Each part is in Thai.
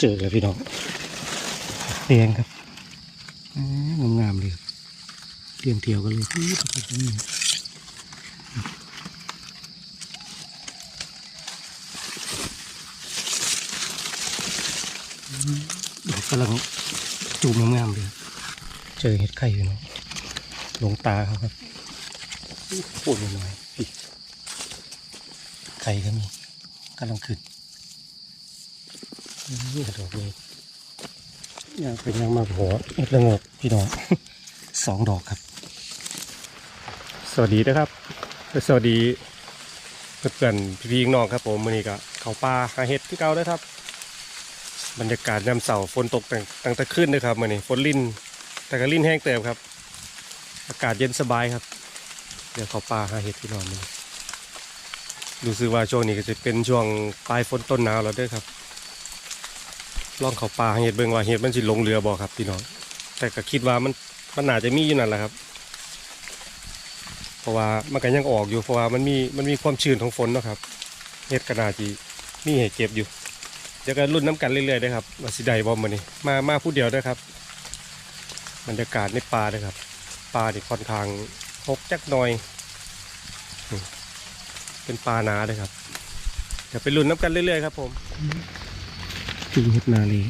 เจอแล้วพี่น้องแดงครับอ่างามๆเลยครับเตรียมเที่ยวกันเลยอื้อตรงนี้อืมดอกกำลังจูมงามๆเลยครับเจอเห็ดไข่พี่น้องหลงตาเขาครับปวดหน่อยๆพี่ไข่ก็มีกำลังขึ้น นี่กระโดดเลยยังเป็นยังมาหัวเอ็ดละงกพี่น้องสองดอกครับ สวัสดีนะครับ สวัสดีเพื่อนๆพี่ๆน้องครับผมวันนี้ก็เขาปลาหาเห็ดที่เก่าแล้วครับ บรรยากาศยามเสาร์ฝนตกตั้งตั้งแต่ขึ้นเลยครับวันนี้ฝนลิ่นแต่ก็ลิ่นแห้งเติมครับ อากาศเย็นสบายครับ เดี๋ยวเขาปลาหาเห็ดพี่น้องมันรู้สึกว่าช่วงนี้ก็จะเป็นช่วงปลายฝนต้นหนาวแล้วเด้วยครับ ลองเขาป่าเห็ดเบิ่งว่าเห็ดมันสิลงเรือบ่ครับพี่น้องแต่ก็คิดว่ามันมันน่าจะมีอยู่นั่นแหละครับ เพราะว่ามันก็ยังออกอยู่เพราะว่ามันมีมันมีความชื้นของฝนเนาะครับเห็ดก็น่าจะมีให้เก็บอยู่เดี๋ยวก็รุ่นน้ำกันเรื่อยๆนะครับว่าสิได้บ่มื้อนี้มามาผู้เดียวเด้อครับบรรยากาศในป่าเด้อครับป่าที่ค่อนข้างรกจักหน่อย เป็นป่าหนาเด้อครับเดี๋ยวไปรุ่นน้ำกันเรื่อยๆครับผม จุงเห็ดนาเลย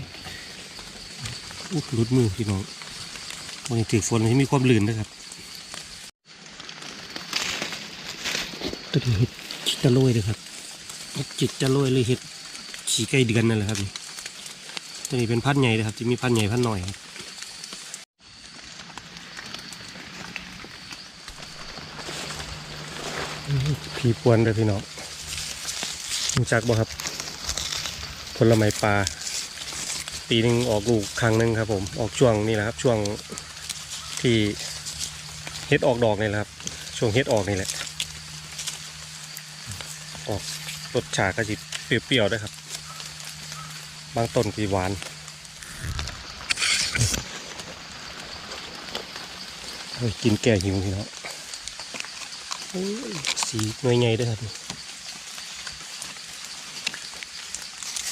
อู้รุดมือพี่น้องวันนี้ถือฝนที่มีความลื่นนะครับตัวนี้เห็ดจิตจะโรยเลยครับจิตจะโรยเลยเห็ดฉีไก่เดือนนั่นแหละครับนี่ตัวนี้เป็นพันใหญ่เลยครับที่มีพันใหญ่พันหน่อยครับผีปวนเลยพี่น้องรู้จักบ่ครับ ลไม้ปลาปีหนึ่งออกลูกครั้งหนึ่งครับ ผมออกช่วงนี้แหละครับ ช่วงที่เฮ็ดออกดอกนี่แหละครับ ช่วงเฮ็ดออกนี่แหละ ออกรสชาติก็จิเปรี้ยวๆด้วยครับ บางต้นกีหวานโอ้ยกินแก่หิวพี่น้องสีหน่วยใหญ่ด้วยครับนี่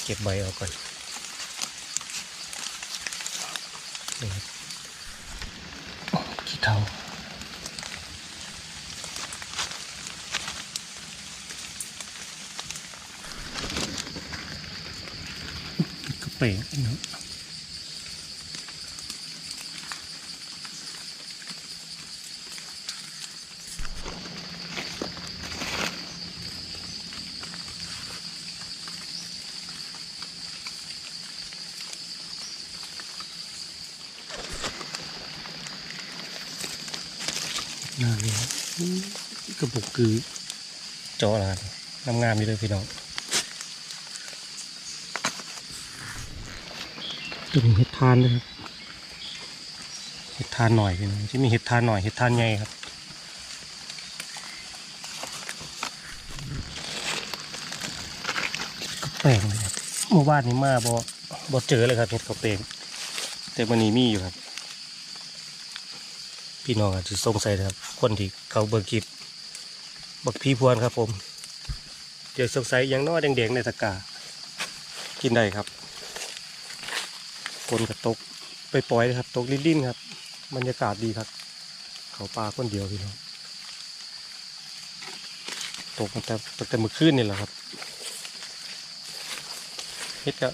เก็บใบออกก่อนนี่ครับขี้เทาก็เปลกเนะน่าเลยครับอื้อกระปุก คือจออะไรงามงามๆอยู่เลยพี่น้องจะมีเห็ดทานด้วยครับเห็ดทานหน่อยพี่น้องที่มีเห็ดทานหน่อยเห็ดทานใหญ่ครับก็แปลงเลยครับเมื่อวานนี้มาบอบอเจอเลยครับเห็ดกระเปงแต่วันนี้มีอยู่ครับ พี่น้องอาจจะสงสัยนะครับ คนที่เขาเบิกคลิป บักพีพวนครับผม เดี๋ยวสงสัยยังน้อยแดงๆในตะกร้ากินได้ครับคนกระตกไปปล่อยครับ ตกลิ้นๆครับ บรรยากาศดีครับ เขาปลาคนเดียวพี่น้องตกตั้งแต่ตั้งแต่เมื่อคืนนี่แหละครับเฮ็ดก็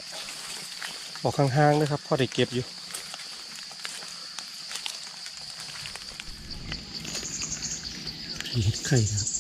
ออกห่างๆนะครับพ่อได้เก็บอยู่เห็ดไข่ครับ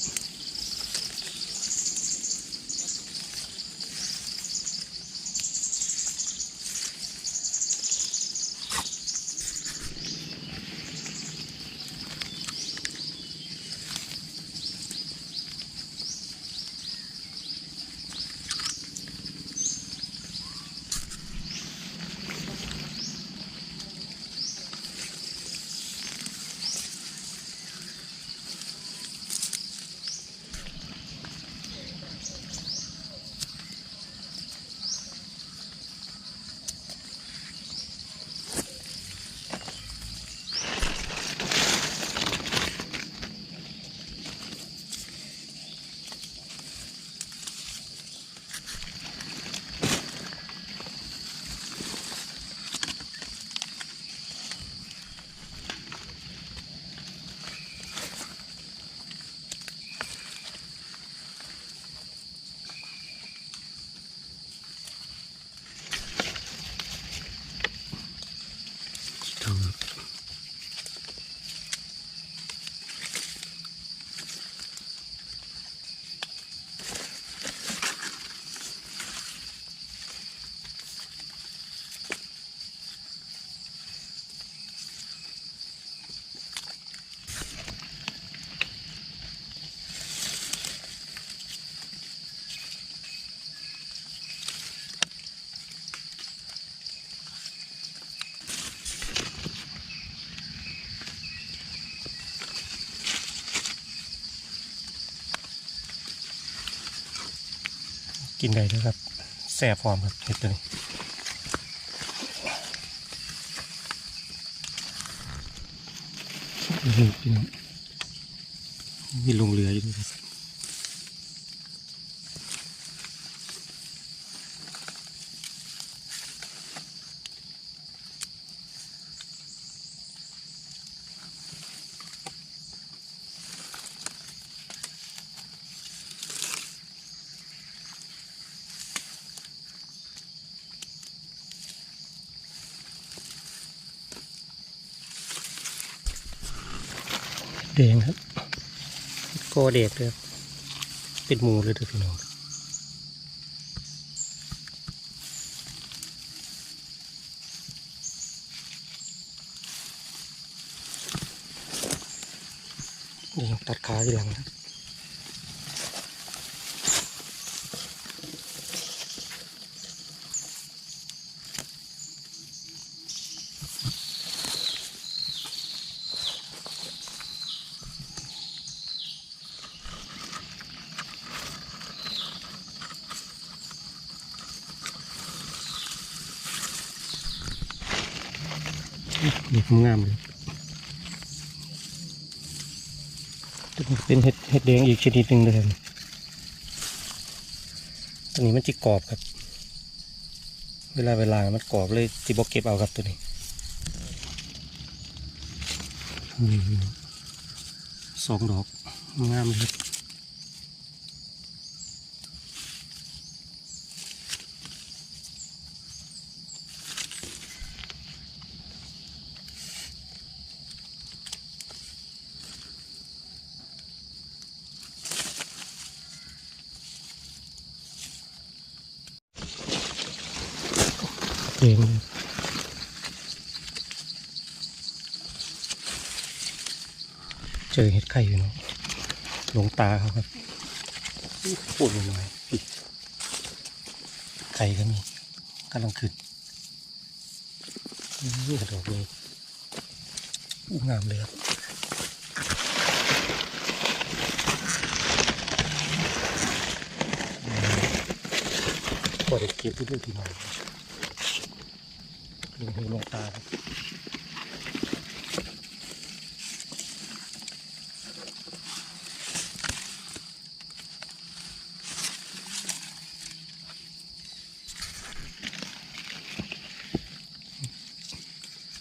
กินได้ด้วยครับแซ่บหอมครับเห็ดตัวนี้นี่พี่น้องมีลงเรืออยู่ด้วย แดงครับโกเด็กเลยครับเป็นหมูเลยเด้อพี่น้องนี่ยังตัดขาอยู่หลังครับ นี่งามเลยเป็นเห็ดเห็ดแดงอีกชนิดหนึ่งเลยครับตัวนี้มันจิกรอบครับ เวลาเวลามันกรอบเลยจิบอกเก็บเอาครับตัวนี้นี่สองดอกงามเลยครับ เจอเห็ดไข่อยู่เนาะหลงตาเขาครับปวดหน่อยไข่ก็มีกำลังขึ้นนี่กระดอกนี้อู้งามเลยครับปวดเก็บไปด้วยทีหน่อยลงหูลงตาครับ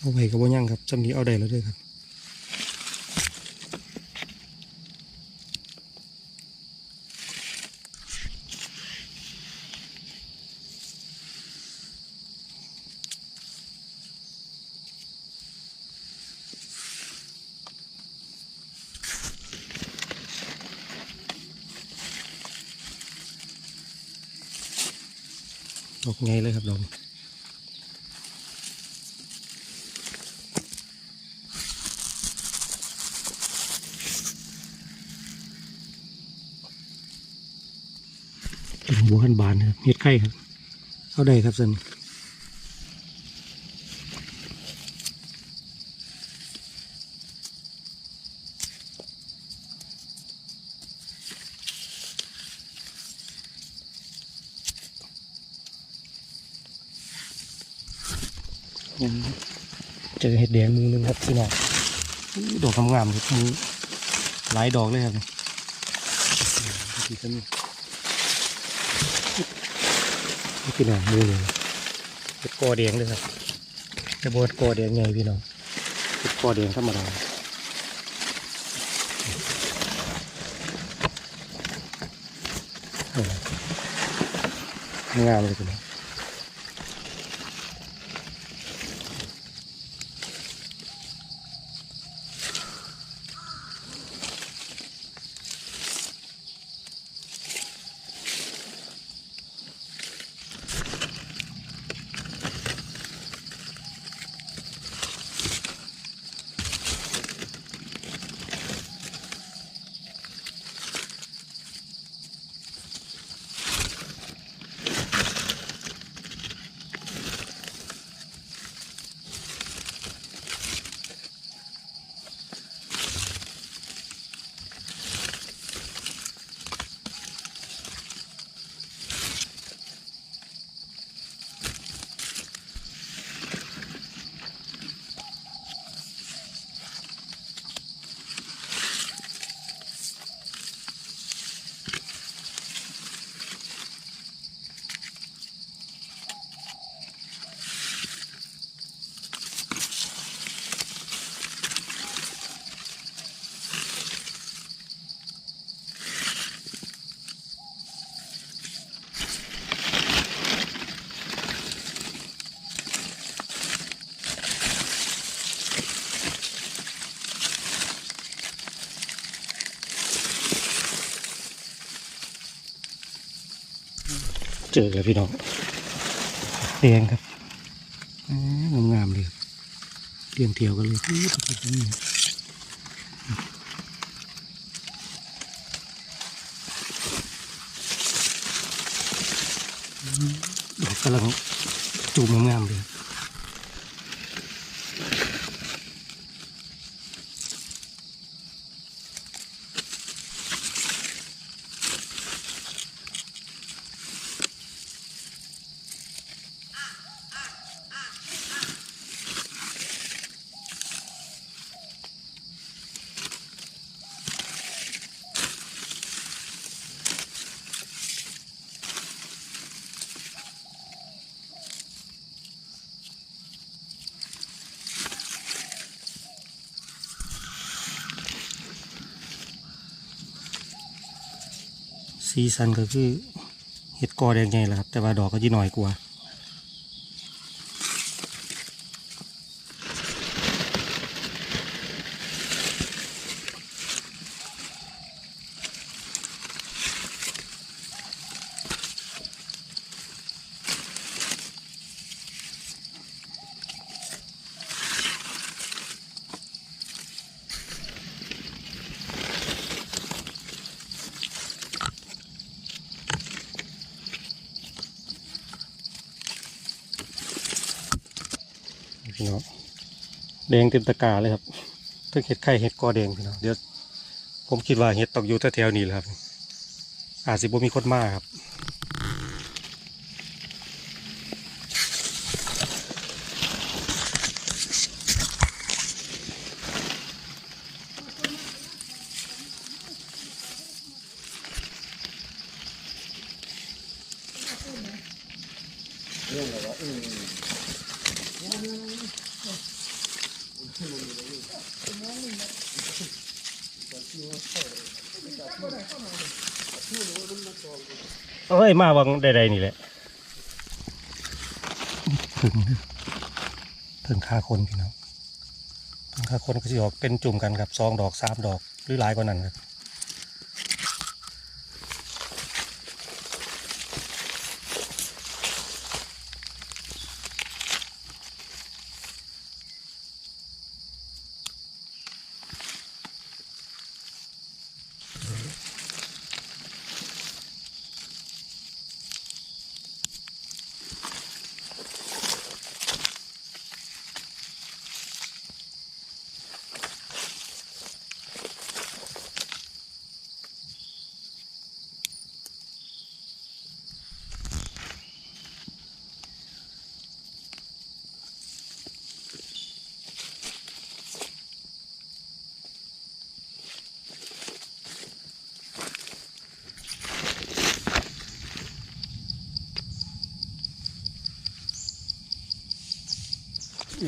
เอาไปกับว่ายังครับจำนี้เอาได้แล้วด้วยครับดอกไงเลยครับดอก เป็นหัวขันบานนะครับเห็ดไข่ครับเอาได้ครับสันเจอเห็ดแดงมือหนึงครับพี่น้องอู้ดอกงามๆเลยมือหลายดอกเลยครับนี่ก็มีนี่ พี่น้องมือเลยเห็ดกอแดงเลยครับแต่บดกอแดงไงพี่น้องเห็ดกอแดงธรรมดาโอ้งามเลยพี่น้อง เจอแล้วพี่น้องแดงครับอ่างามๆเลยครับเตรียมเที่ยวกันเลยอื้อตรงนี้อืมดอกกำลังจูมงามๆเลย สีสันก็คือเห็ดกอแดงใหญ่แหละครับ แต่ว่าดอกก็จะน้อยกว่า แดงเต็มตะกร้าเลยครับทั้งเห็ดไข่เห็ดกอแดงพี่น้องเดี๋ยวผมคิดว่าเห็ดตกอยู่แถวๆนี้แหละครับ อาจสิบ่มีคนมาครับ เอ้ยมาวังใดๆนี่แหละถึงถึงค่าคนพี่น้องถึงค่าคนก็จะออกเป็นจุ่มกันครับสองดอกสามดอกหรือหลายกว่านั้นครับ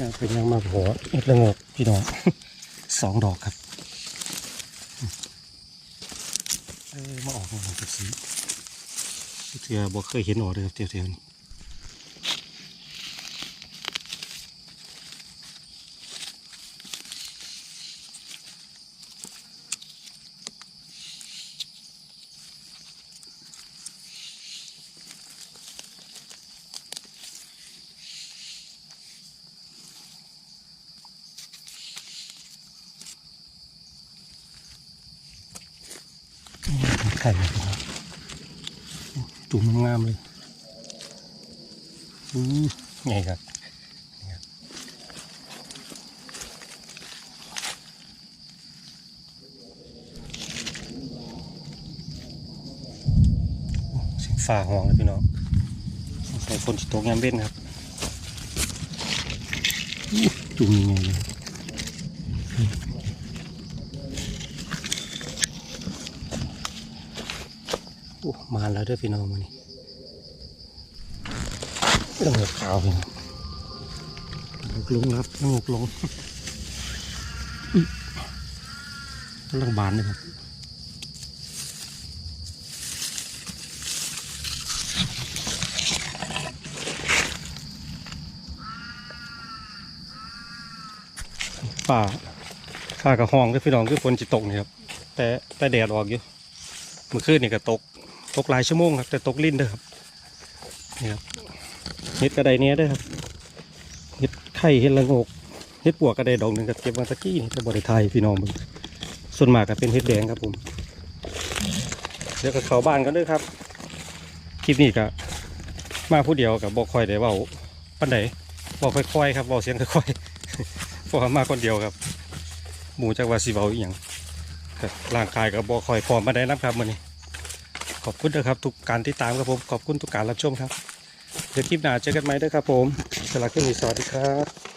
ยังเป็นยังมาหัวเอ็ดละโงกพี่น้องสองดอกครับเออมาออกมาเป็นสีเทียบอกเคยเห็นออกเลยครับเทียวๆนี้ ไข่เลยครับจุ่ม งามเลยอู้ไงครับนี่ครับโอ้เสียงฝ่าห้องเลยพี่น้องสงสัยฝนตกยามเว้นครับจุ่มยังไงเลยโอ้มาแล้วเด้วยพี่น้องมานี่ เรื่องขาวพี่น้องลงครับลงลงอื้อกำลังบานเลยครับป่าฝ่ากับห้องก็พี่น้องคือฝนจิตกนี่ครับแต่แต่แดดออกอยู่เมื่อคืนนี่ก็ตก ตกหลายชั่วโมงครับ แต่ตกลิ้นเด้อครับนี่ครับ เห็ดกระไดเนี้ยด้วยครับเห็ดไข่เห็ดละงกเห็ดปวกกระไดดอกหนึ่งกับเก็บมาตะกี้นี่จะบริไทยพี่น้องมึงส่วนมากก็เป็นเห็ดแดงครับผมเดี๋ยวกับเขาบ้านกันด้วยครับคลิปนี้ก็มาผู้เดียวกับบอกคอยได้เว่าปันใดบอกค่อยๆครับบอกเสียงค่อยๆเพราะมาคนเดียวครับ หมูจากวาซิเบาอีกอย่างร่างกายกับบอคอยพร้อมมาได้นับครับมันนี้ขอบคุณนะครับทุกการติดตามครับผมขอบคุณทุกการรับชมครับ เดี๋ยวคลิปหน้าเจอกันไหมด้วยครับผมสำหรับคลิปนี้สวัสดีครับ